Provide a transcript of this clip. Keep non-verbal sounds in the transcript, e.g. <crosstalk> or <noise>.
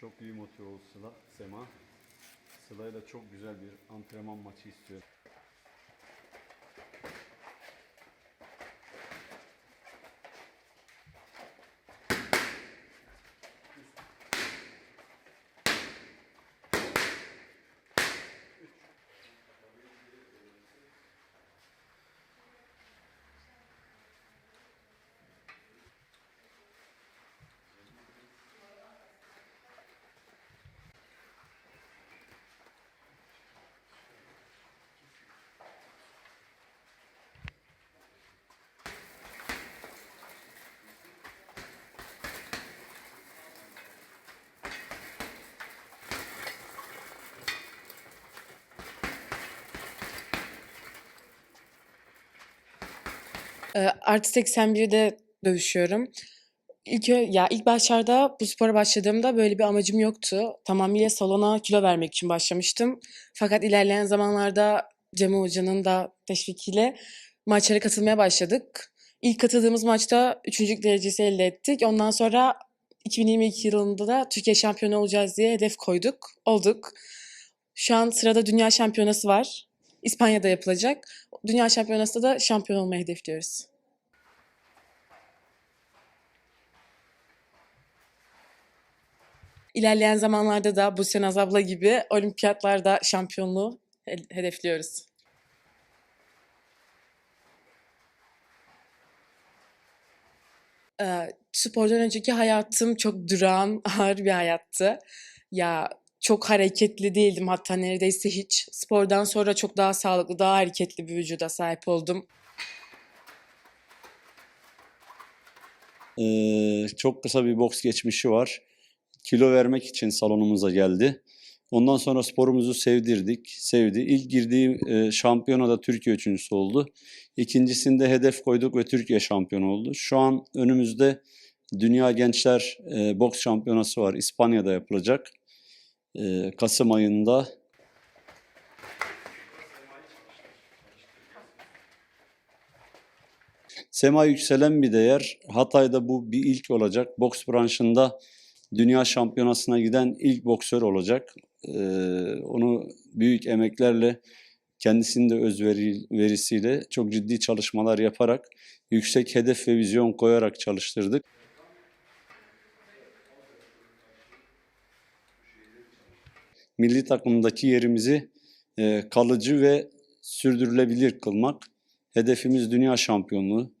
Çok iyi motive oldu Sıla, Sema. Sıla'yla çok güzel bir antrenman maçı istiyor. Ee, Artı 81'de dövüşüyorum. İlk, ya ilk başlarda bu spora başladığımda böyle bir amacım yoktu. Tamamıyla salona kilo vermek için başlamıştım. Fakat ilerleyen zamanlarda Cem Hoca'nın da teşvikiyle maçlara katılmaya başladık. İlk katıldığımız maçta üçüncülük derecesi elde ettik. Ondan sonra 2022 yılında da Türkiye şampiyonu olacağız diye hedef koyduk. Olduk. Şu an sırada dünya şampiyonası var. İspanya'da yapılacak. Dünya şampiyonasında da şampiyon olmayı hedefliyoruz. İlerleyen zamanlarda da bu Senaz abla gibi olimpiyatlarda şampiyonluğu he- hedefliyoruz. Spordan önceki hayatım çok durağan, <laughs> ağır bir hayattı. Ya çok hareketli değildim hatta neredeyse hiç. Spordan sonra çok daha sağlıklı, daha hareketli bir vücuda sahip oldum. Ee, çok kısa bir boks geçmişi var. Kilo vermek için salonumuza geldi. Ondan sonra sporumuzu sevdirdik, sevdi. İlk girdiği e, şampiyonada Türkiye üçüncüsü oldu. İkincisinde hedef koyduk ve Türkiye şampiyonu oldu. Şu an önümüzde Dünya Gençler e, Boks Şampiyonası var. İspanya'da yapılacak. E, Kasım ayında. Sema yükselen bir değer. Hatay'da bu bir ilk olacak. Boks branşında dünya şampiyonasına giden ilk boksör olacak. Ee, onu büyük emeklerle kendisinin de özveri verisiyle çok ciddi çalışmalar yaparak yüksek hedef ve vizyon koyarak çalıştırdık. Milli takımdaki yerimizi e, kalıcı ve sürdürülebilir kılmak. Hedefimiz dünya şampiyonluğu.